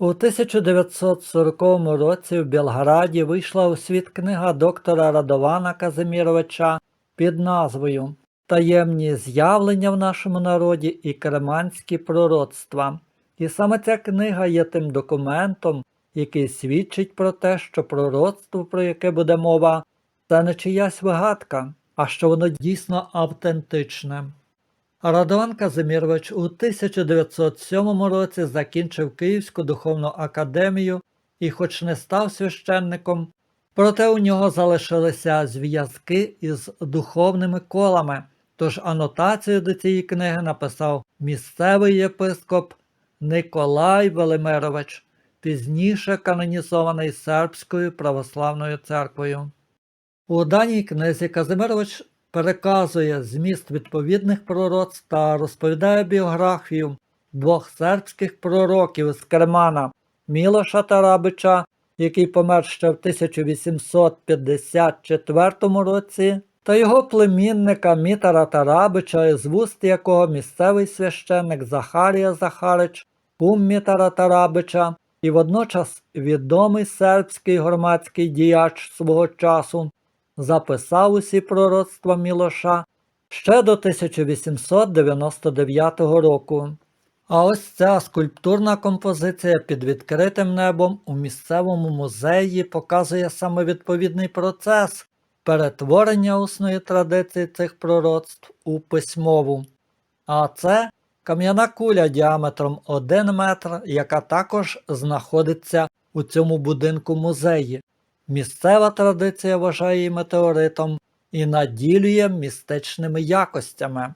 У 1940 році в Білграді вийшла у світ книга доктора Радована Казиміровича під назвою Таємні з'явлення в нашому народі і керманські пророцтва. І саме ця книга є тим документом, який свідчить про те, що пророцтво, про яке буде мова, це не чиясь вигадка, а що воно дійсно автентичне. Радован Казимірович у 1907 році закінчив Київську духовну академію і, хоч не став священником, проте у нього залишилися зв'язки із духовними колами, тож анотацію до цієї книги написав місцевий єпископ Николай Велимирович, пізніше канонізований Сербською православною церквою. У даній книзі Казимирович переказує зміст відповідних пророцтв та розповідає біографію двох сербських пророків з Кермана Мілоша Тарабича, який помер ще в 1854 році, та його племінника Мітара Тарабича, із вуст якого місцевий священник Захарія Захарич, кум Мітара Тарабича, і водночас відомий сербський громадський діяч свого часу, записав усі пророцтва Мілоша ще до 1899 року. А ось ця скульптурна композиція під відкритим небом у місцевому музеї показує саме відповідний процес перетворення усної традиції цих пророцтв у письмову. А це кам'яна куля діаметром 1 метр, яка також знаходиться у цьому будинку музеї. Місцева традиція вважає її метеоритом і наділює містичними якостями.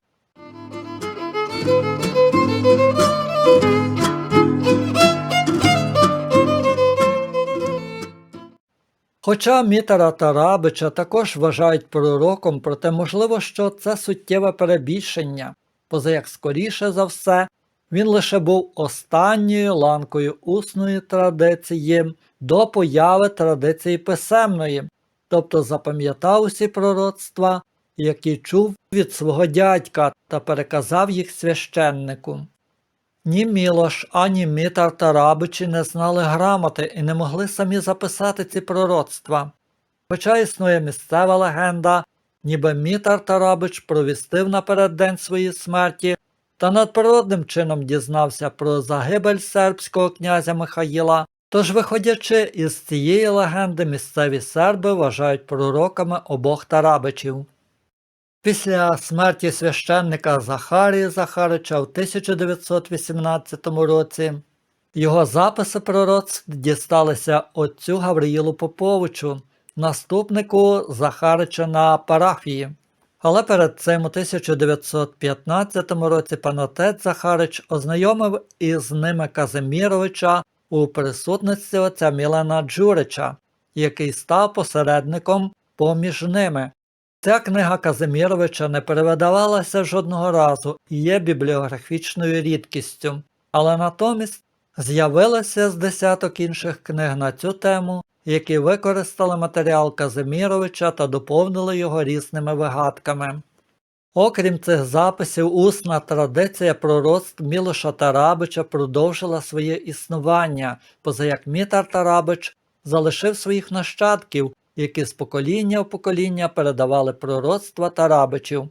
Хоча Мітара Тарабича також вважають пророком, проте можливо, що це суттєве перебільшення, поза як скоріше за все, він лише був останньою ланкою усної традиції до появи традиції писемної, тобто запам'ятав усі пророцтва, які чув від свого дядька та переказав їх священнику. Ні Мілош, ані Мітар Тарабичі не знали грамоти і не могли самі записати ці пророцтва. Хоча існує місцева легенда, ніби Мітар Тарабич провістив напереддень своєї смерті та надприродним чином дізнався про загибель сербського князя Михаїла, тож, виходячи із цієї легенди, місцеві серби вважають пророками обох Тарабичів. Після смерті священника Захарії Захарича в 1918 році його записи пророцтв дісталися отцю Гавриїлу Поповичу, наступнику Захарича на парафії. Але перед цим у 1915 році пан отець Захарич ознайомив із ними Казиміровича у присутності отця Мілана Джурича, який став посередником поміж ними. Ця книга Казиміровича не перевидавалася жодного разу і є бібліографічною рідкістю, але натомість з'явилося з десяток інших книг на цю тему, які використали матеріал Казиміровича та доповнили його різними вигадками. Окрім цих записів, усна традиція пророцтв Мілоша Тарабича продовжила своє існування, поза як Мітар Тарабич залишив своїх нащадків, які з покоління в покоління передавали пророцтва Тарабичів.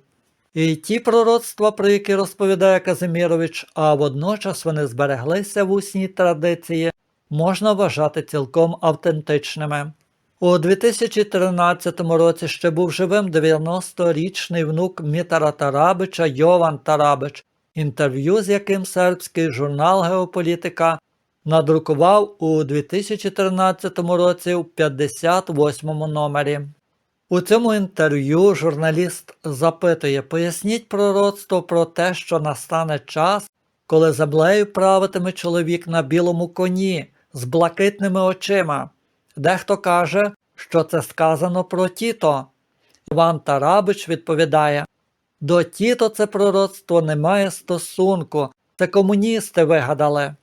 І ті пророцтва, про які розповідає Казимірович, а водночас вони збереглися в усній традиції, можна вважати цілком автентичними. У 2013 році ще був живим 90-річний внук Мітара Тарабича Йован Тарабич, інтерв'ю з яким сербський журнал Геополітика надрукував у 2013 році у 58 номері. У цьому інтерв'ю журналіст запитує, поясніть пророцтво про те, що настане час, коли землею правитиме чоловік на білому коні з блакитними очима. Дехто каже, що це сказано про Тіто. Іван Тарабич відповідає: До Тіто це пророцтво не має стосунку, це комуністи вигадали.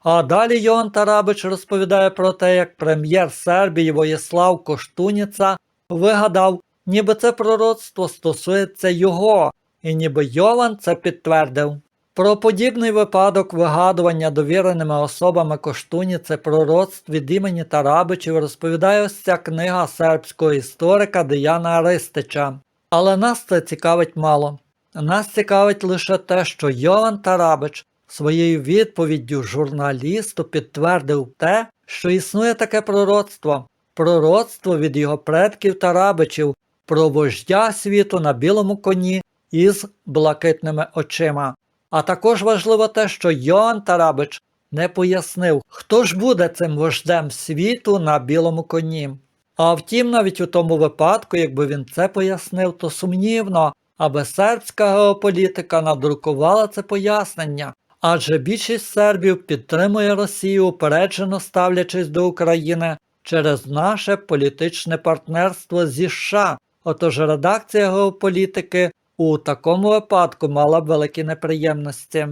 А далі Йоанн Тарабич розповідає про те, як прем'єр Сербії Воєслав Коштуніца вигадав, ніби це пророцтво стосується його, і ніби Йован це підтвердив. Про подібний випадок вигадування довіреними особами коштуніці пророцтв від імені Тарабичів розповідає ось ця книга сербського історика Деяна Аристича. Але нас це цікавить мало. Нас цікавить лише те, що Йован Тарабич своєю відповіддю журналісту підтвердив те, що існує таке пророцтво, пророцтво від його предків Тарабичів про вождя світу на білому коні із блакитними очима. А також важливо те, що Йоанн Тарабич не пояснив, хто ж буде цим вождем світу на білому коні. А втім, навіть у тому випадку, якби він це пояснив, то сумнівно, аби сербська геополітика надрукувала це пояснення, адже більшість сербів підтримує Росію, упереджено ставлячись до України через наше політичне партнерство зі США. Отож редакція геополітики у такому випадку мала б великі неприємності.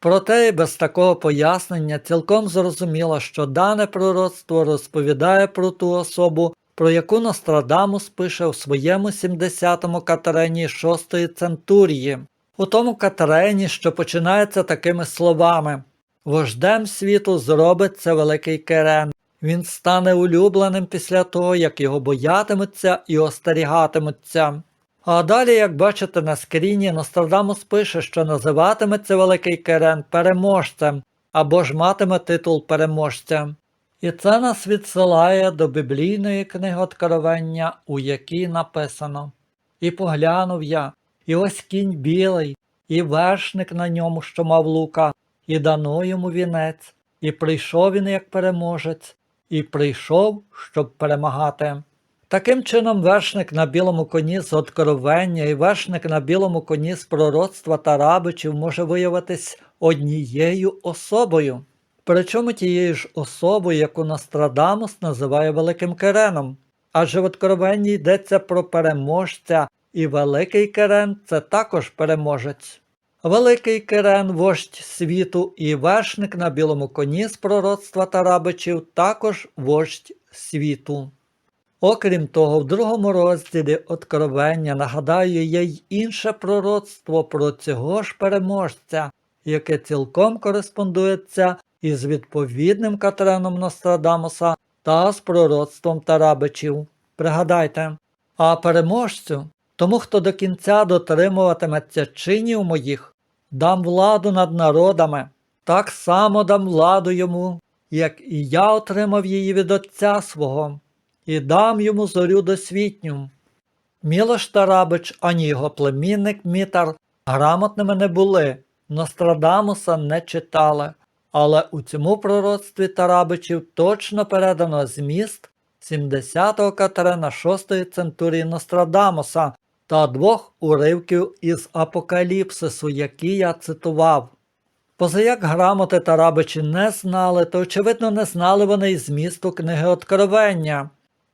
Проте і без такого пояснення цілком зрозуміло, що дане пророцтво розповідає про ту особу, про яку Нострадамус пише у своєму 70-му катерені 6-ї центурії, у тому катерені, що починається такими словами Вождем світу зробиться великий керен. Він стане улюбленим після того, як його боятимуться і остерігатимуться. А далі, як бачите на скріні, Нострадамус пише, що називатиметься Великий Керен переможцем або ж матиме титул переможця. І це нас відсилає до біблійної книги Откровення, у якій написано І поглянув я, і ось кінь білий, і вершник на ньому, що мав лука, і дано йому вінець, і прийшов він як переможець, і прийшов, щоб перемагати. Таким чином, вершник на білому коні з откровення і вершник на білому коні з пророцтва Тарабичів може виявитись однією особою. Причому тією ж особою, яку Нострадамус називає Великим Кереном. Адже в откровенні йдеться про переможця, і Великий Керен це також переможець. Великий Керен, вождь світу, і вершник на білому коні з пророцтва Тарабичів також вождь світу. Окрім того, в другому розділі Откровення нагадаю є й інше пророцтво про цього ж переможця, яке цілком кореспондується із відповідним Катреном Нострадамуса та з пророцтвом Тарабичів. Пригадайте, а переможцю, тому хто до кінця дотримуватиметься чинів моїх, дам владу над народами, так само дам владу йому, як і я отримав її від Отця свого і дам йому зорю досвітню. Мілош Тарабич, ані його племінник Мітар грамотними не були, Нострадамуса не читали, але у цьому пророцтві Тарабичів точно передано зміст 70-го Катерина 6-ї центурії Нострадамуса та двох уривків із Апокаліпсису, які я цитував. Позаяк грамоти Тарабичі не знали, то очевидно не знали вони й змісту книги Откровення.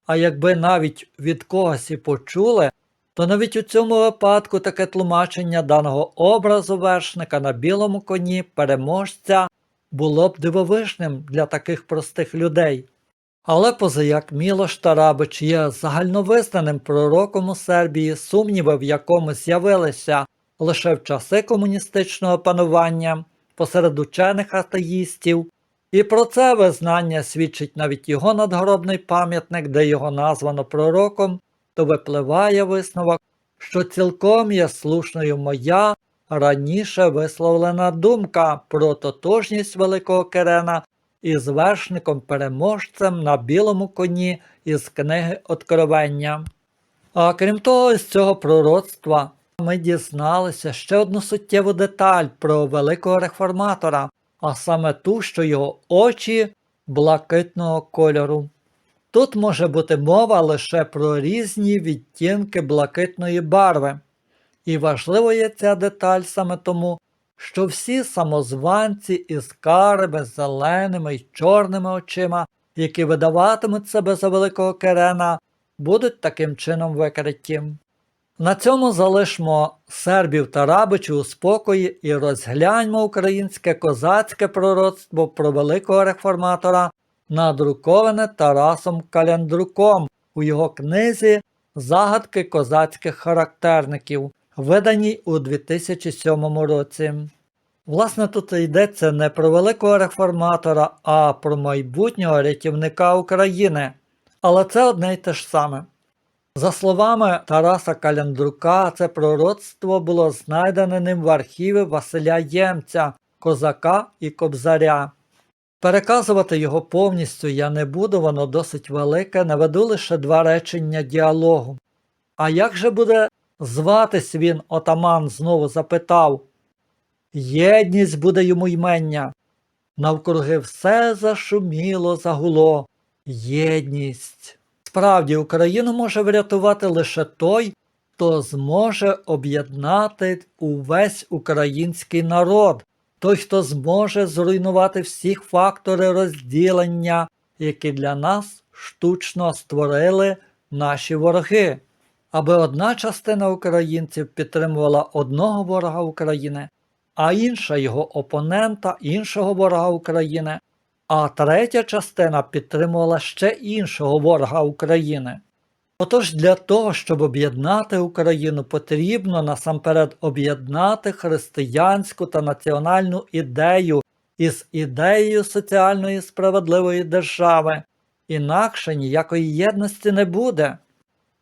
А якби навіть від когось і почули, то навіть у цьому випадку таке тлумачення даного образу вершника на білому коні переможця було б дивовижним для таких простих людей. Але позаяк Мілош Тарабич є загальновизнаним пророком у Сербії, сумніви в якому з'явилися лише в часи комуністичного панування посеред учених атеїстів, і про це визнання свідчить навіть його надгробний пам'ятник, де його названо пророком, то випливає висновок, що цілком є слушною моя раніше висловлена думка про тотожність Великого Керена із вершником переможцем на білому коні із книги Откровення. А крім того, з цього пророцтва ми дізналися ще одну суттєву деталь про великого реформатора, а саме ту, що його очі блакитного кольору. Тут може бути мова лише про різні відтінки блакитної барви. І важливою ця деталь саме тому, що всі самозванці із карими, зеленими й чорними очима, які видаватимуть себе за великого керена, будуть таким чином викриті. На цьому залишмо сербів та рабичів у спокої і розгляньмо українське козацьке пророцтво про великого реформатора, надруковане Тарасом Каляндруком у його книзі Загадки козацьких характерників, виданій у 2007 році. Власне, тут йдеться не про великого реформатора, а про майбутнього рятівника України. Але це одне й те ж саме. За словами Тараса Каляндрюка, це пророцтво було знайдене ним в архіві Василя Ємця, Козака і Кобзаря. Переказувати його повністю я не буду, воно досить велике, наведу лише два речення діалогу. А як же буде зватись він, отаман знову запитав. Єдність буде йому ймення. Навкруги все зашуміло, загуло. Єдність. Справді, Україну може врятувати лише той, хто зможе об'єднати увесь український народ, той, хто зможе зруйнувати всі фактори розділення, які для нас штучно створили наші вороги. Аби одна частина українців підтримувала одного ворога України, а інша його опонента, іншого ворога України, а третя частина підтримувала ще іншого ворога України. Отож для того, щоб об'єднати Україну, потрібно насамперед об'єднати християнську та національну ідею із ідеєю соціальної справедливої держави, інакше ніякої єдності не буде.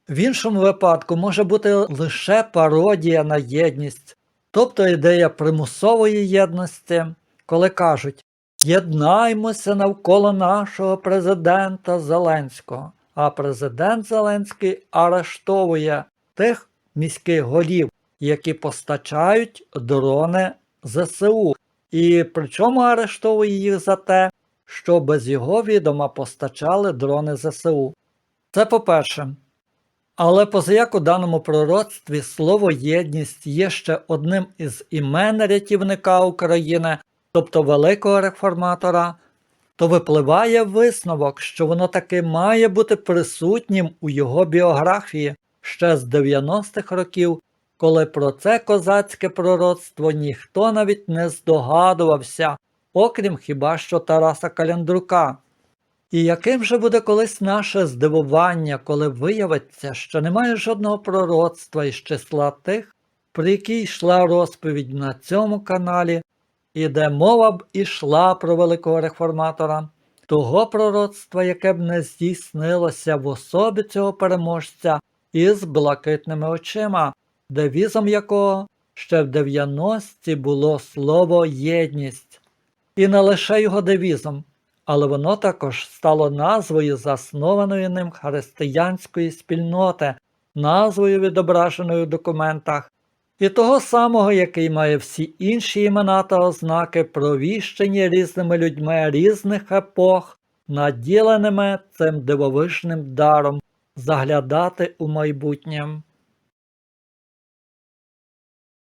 В іншому випадку може бути лише пародія на єдність, тобто ідея примусової єдності, коли кажуть Єднаймося навколо нашого президента Зеленського, а президент Зеленський арештовує тих міських голів, які постачають дрони ЗСУ, і причому арештовує їх за те, що без його відома постачали дрони ЗСУ. Це по-перше. Але позаяк у даному пророцтві слово єдність є ще одним із імен рятівника України, тобто великого реформатора, то випливає висновок, що воно таки має бути присутнім у його біографії ще з 90-х років, коли про це козацьке пророцтво ніхто навіть не здогадувався, окрім хіба що Тараса Каляндрюка. І яким же буде колись наше здивування, коли виявиться, що немає жодного пророцтва із числа тих, про які йшла розповідь на цьому каналі, і де мова б ішла про великого реформатора, того пророцтва, яке б не здійснилося в особі цього переможця із блакитними очима, девізом якого ще в 90-ті було слово єдність. І не лише його девізом, але воно також стало назвою заснованої ним християнської спільноти, назвою відображеною в документах, і того самого, який має всі інші імена та ознаки, провіщені різними людьми різних епох, наділеними цим дивовижним даром заглядати у майбутнє.